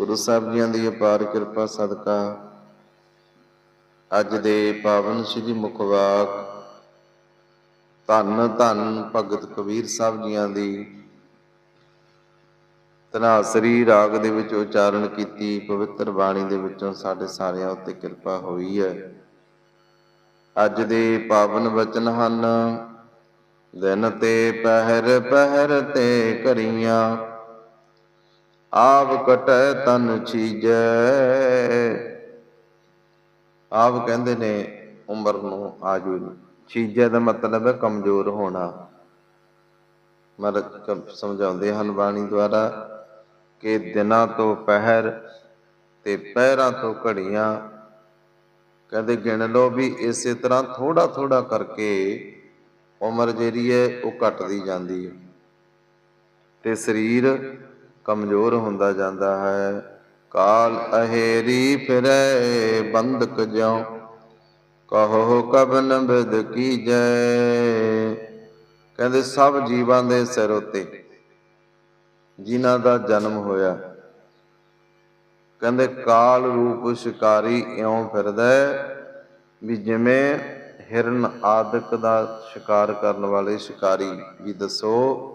ਗੁਰੂ ਸਾਹਿਬ ਜੀਆਂ ਦੀ ਅਪਾਰ ਕਿਰਪਾ ਸਦਕਾ। ਅੱਜ ਦੇ ਪਾਵਨ ਸ੍ਰੀ ਮੁਖਵਾਕ, ਧੰਨ ਧੰਨ ਭਗਤ ਕਬੀਰ ਸਾਹਿਬ ਜੀਆਂ ਦੀ ਤਨਾਸਰੀ ਰਾਗ ਦੇ ਵਿੱਚ ਉਚਾਰਨ ਕੀਤੀ, ਪਵਿੱਤਰ ਬਾਣੀ ਦੇ ਵਿੱਚੋਂ ਸਾਡੇ ਸਾਰਿਆਂ ਉੱਤੇ ਕਿਰਪਾ ਹੋਈ ਹੈ। ਅੱਜ ਦੇ ਪਾਵਨ ਵਚਨ ਹਨ, ਦਿਨ ਤੇ ਪਹਿਰ ਪਹਿਰ ਤੇ ਕਰੀਆਂ ਆਪ ਕਟੈ ਤਨ ਚੀਜੈ। ਆਪ ਕਹਿੰਦੇ ਨੇ ਉਮਰ ਨੂੰ ਆਜੂ ਚੀਜੈ ਦਾ ਮਤਲਬ ਹੈ ਕਮਜ਼ੋਰ ਹੋਣਾ। ਮਰ ਸਮਝਾਉਂਦੇ ਹਨ ਬਾਣੀ ਦੁਆਰਾ ਕਿ ਦਿਨਾਂ ਤੋਂ ਪਹਿਰ ਤੇ ਪਹਿਰਾਂ ਤੋਂ ਘੜੀਆਂ। ਕਹਿੰਦੇ ਗਿਣ ਲਓ ਵੀ ਇਸੇ ਤਰ੍ਹਾਂ ਥੋੜਾ ਥੋੜਾ ਕਰਕੇ ਉਮਰ ਜਿਹੜੀ ਹੈ ਉਹ ਘਟਦੀ ਜਾਂਦੀ ਹੈ। ਤੇ ਸਰੀਰ ਕਮਜ਼ੋਰ ਹੁੰਦਾ ਜਾਂਦਾ ਹੈ। ਕਾਲ ਅਹੇਰੀ ਫਿਰੈ, ਬੰਦਕ ਜਿਉ। ਕਹੋ ਕਬਨ ਬਿਦ ਕੀਜੈ ਕਹਿੰਦੇ, ਸਭ ਜੀਵਾਂ ਦੇ ਸਿਰ ਉਤੇ ਜਿਨ੍ਹਾਂ ਦਾ ਜਨਮ ਹੋਇਆ। ਕਹਿੰਦੇ, ਕਾਲ ਰੂਪ ਸ਼ਿਕਾਰੀ ਇਉਂ ਫਿਰਦਾ ਵੀ ਜਿਵੇਂ ਹਿਰਨ ਆਦਿਕ ਦਾ ਸ਼ਿਕਾਰ ਕਰਨ ਵਾਲੇ ਸ਼ਿਕਾਰੀ। ਵੀ ਦੱਸੋ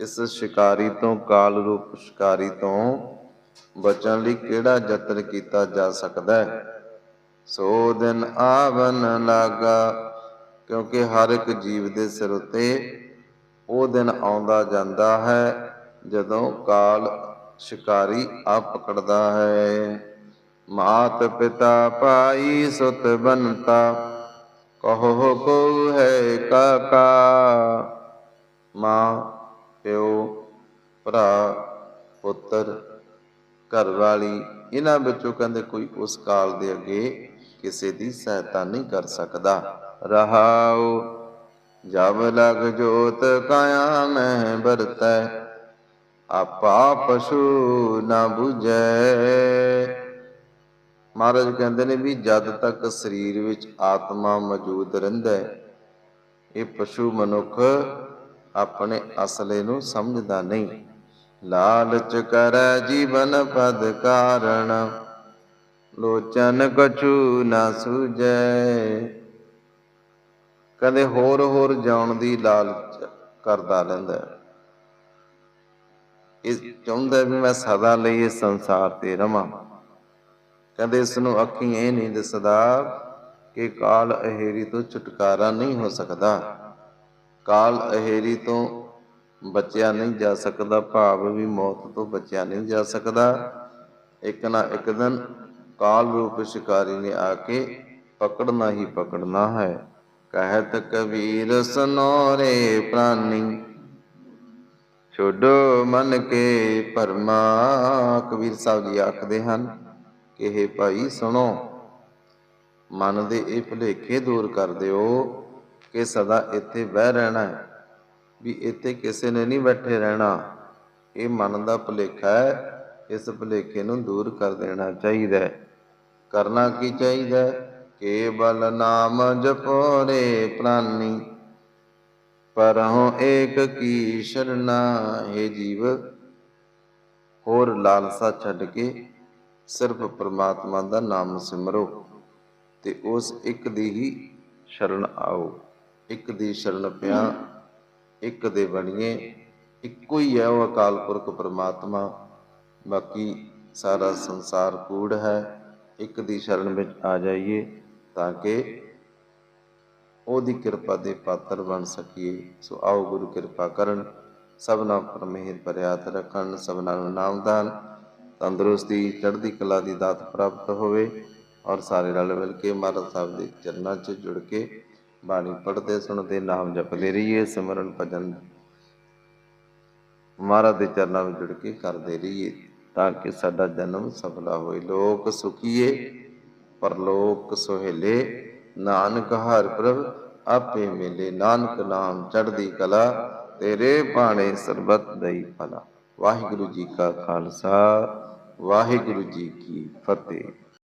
ਇਸ ਸ਼ਿਕਾਰੀ ਤੋਂ ਕਾਲ ਰੂਪ ਸ਼ਿਕਾਰੀ ਤੋਂ ਬਚਣ ਲਈ ਕਿਹੜਾ ਯਤਨ ਕੀਤਾ ਜਾ ਸਕਦਾ ਹੈ? ਸੋ ਦਿਨ ਆਵਨ ਲਾਗਾ, ਕਿਉਂਕਿ ਹਰ ਇੱਕ ਜੀਵ ਦੇ ਸਿਰ ਉਤੇ ਉਹ ਦਿਨ ਆਉਂਦਾ ਜਾਂਦਾ ਹੈ, ਜਦੋਂ ਕਾਲ ਸ਼ਿਕਾਰੀ ਆ ਪਕੜਦਾ ਹੈ। ਮਾਤ ਪਿਤਾ ਭਾਈ ਸੁਤ ਬਨਤਾ ਕਹੋ ਕੋ ਹੈ ਕਾਕਾ। ਮਾਂ ਪਿਓ, ਭਰਾ, ਪੁੱਤਰ ਘਰ ਵਾਲੀ ਇਹਨਾਂ ਵਿੱਚੋਂ ਕਹਿੰਦੇ ਕੋਈ ਉਸ ਕਾਲ ਦੇ ਅੱਗੇ ਕਿਸੇ ਦੀ ਸਹਾਇਤਾ ਨਹੀਂ ਕਰ ਸਕਦਾ। ਰਹਾਉ, ਜਬ ਲਗ ਜੋਤ ਕਾਇਆ ਮੈਂ ਵਰਤੈ, ਆਪਾ ਪਸ਼ੂ ਨਾ 부ਜੈ ਮਹਾਰਾਜ ਕਹਿੰਦੇ ਨੇ ਵੀ ਜਦ ਤੱਕ ਸਰੀਰ ਵਿੱਚ ਆਤਮਾ ਮੌਜੂਦ ਰਹਿੰਦਾ ਹੈ, ਇਹ ਪਸ਼ੂ ਮਨੁੱਖ ਆਪਣੇ ਅਸਲੇ ਨੂੰ ਸਮਝਦਾ ਨਹੀਂ। ਲਾਲਚ ਕਰੈ ਜੀਵਨ ਪਦ ਕਾਰਣ, ਲੋਚਨ ਕਛੂ ਨਾ ਸੂਜੈ ਕਹਿੰਦੇ ਹੋਰ ਹੋਰ ਜਾਣ ਦੀ ਲਾਲਚ ਕਰਦਾ ਰਹਿੰਦਾ ਹੈ। ਚਾਹੁੰਦਾ ਵੀ ਮੈਂ ਸਦਾ ਲਈ ਇਸ ਸੰਸਾਰ ਤੇ ਰਵਾਂ। ਕਦੇ ਇਸ ਨੂੰ ਅੱਖੀਂ ਇਹ ਨਹੀਂ ਦਿਸਦਾ ਕਿ ਕਾਲ ਅਹੇਰੀ ਤੋਂ ਛੁਟਕਾਰਾ ਨਹੀਂ ਹੋ ਸਕਦਾ। ਕਾਲ ਅਹੇਰੀ ਤੋਂ ਬਚਿਆ ਨਹੀਂ ਜਾ ਸਕਦਾ, ਭਾਵ ਵੀ ਮੌਤ ਤੋਂ ਬਚਿਆ ਨਹੀਂ ਜਾ ਸਕਦਾ। ਇੱਕ ਨਾ ਇੱਕ ਦਿਨ ਕਾਲ ਰੂਪ ਸ਼ਿਕਾਰੀ ਨੇ ਆ ਕੇ ਪਕੜਨਾ ਹੀ ਪਕੜਨਾ ਹੈ। ਕਹਿਤ ਕਬੀਰ ਸਨੋਰੇ ਪ੍ਰਾਨੀ, ਛੋਡੋ ਮਨ ਕੇ ਪਰਮਾ ਕਬੀਰ ਸਾਹਿਬ ਜੀ ਆਖਦੇ ਹਨ ਕਿ ਇਹ ਭਾਈ ਸੁਣੋ, ਮਨ ਦੇ ਇਹ ਭੁਲੇਖੇ ਦੂਰ ਕਰ ਦਿਓ ਕਿ ਸਦਾ ਇੱਥੇ ਬਹਿ ਰਹਿਣਾ ਹੈ, ਵੀ ਇੱਥੇ ਕਿਸੇ ਨੇ ਨਹੀਂ ਬੈਠੇ ਰਹਿਣਾ। ਇਹ ਮਨ ਦਾ ਭੁਲੇਖਾ ਹੈ, ਇਸ ਭੁਲੇਖੇ ਨੂੰ ਦੂਰ ਕਰ ਦੇਣਾ ਚਾਹੀਦਾ ਹੈ। ਕਰਨਾ ਕੀ ਚਾਹੀਦਾ ਹੈ? ਕੇਵਲ ਨਾਮ ਜਪੋ ਰੇ ਪ੍ਰਾਨੀ ਪਰਹੁ ਏਕ ਕੀ ਸ਼ਰਨਾ, ਹੈ ਜੀਵ। ਹੋਰ ਲਾਲਸਾ ਛੱਡ ਕੇ ਸਿਰਫ ਪ੍ਰਮਾਤਮਾ ਦਾ ਨਾਮ ਸਿਮਰੋ, ਤੇ ਉਸ ਇੱਕ ਦੀ ਹੀ ਸ਼ਰਨ ਆਓ। ਇੱਕ ਦੀ ਸ਼ਰਨ ਪਿਆ, ਇੱਕ ਦੇ ਬਣੀਏ। ਇੱਕੋ ਹੀ ਹੈ ਉਹ ਅਕਾਲ ਪੁਰਖ ਪਰਮਾਤਮਾ। ਬਾਕੀ ਸਾਰਾ ਸੰਸਾਰ ਕੂੜ ਹੈ। ਇੱਕ ਦੀ ਸ਼ਰਨ ਵਿੱਚ ਆ ਜਾਈਏ ਤਾਂ ਕਿ ਉਹਦੀ ਕਿਰਪਾ ਦੇ ਪਾਤਰ ਬਣ ਸਕੀਏ। ਸੋ ਆਓ ਗੁਰੂ ਕਿਰਪਾ ਕਰਨ। ਸਭਨਾ ਪਰ ਮਿਹਰ ਭਰਿਆਤ ਰੱਖਣ ਸਭਨਾ ਨੂੰ ਨਾਮਦਾਨ ਤੰਦਰੁਸਤੀ, ਚੜ੍ਹਦੀ ਕਲਾ ਦੀ ਦਾਤ ਪ੍ਰਾਪਤ ਹੋਵੇ ਔਰ ਸਾਰੇ ਰਲ ਮਿਲ ਕੇ ਮਹਾਰਾਜ ਸਾਹਿਬ ਦੇ ਚਰਨਾਂ 'ਚ ਜੁੜ ਕੇ ਬਾਣੀ ਪੜ੍ਹਦੇ, ਸੁਣਦੇ, ਨਾਮ ਜਪਦੇ ਰਹੀਏ, ਸਿਮਰਨ ਭਜਨ ਮਹਾਰਾਜ ਦੇ ਚਰਨਾਂ ਵਿੱਚ ਜੁੜ ਕੇ ਕਰਦੇ ਰਹੀਏ, ਤਾਂ ਕਿ ਸਾਡਾ ਜਨਮ ਸਫਲਾ ਹੋਏ। ਲੋਕ ਸੁਖੀਏ, ਪਰਲੋਕ ਸੁਹੇਲੇ। ਨਾਨਕ ਹਰ ਪ੍ਰਭ ਆਪੇ ਮਿਲੇ। ਨਾਨਕ ਨਾਮ ਚੜ੍ਹਦੀ ਕਲਾ, ਤੇਰੇ ਬਾਣੇ ਸਰਬਤ ਦਈ ਭਲਾ। ਵਾਹਿਗੁਰੂ ਜੀ ਕਾ ਖਾਲਸਾ, ਵਾਹਿਗੁਰੂ ਜੀ ਕੀ ਫਤਿਹ।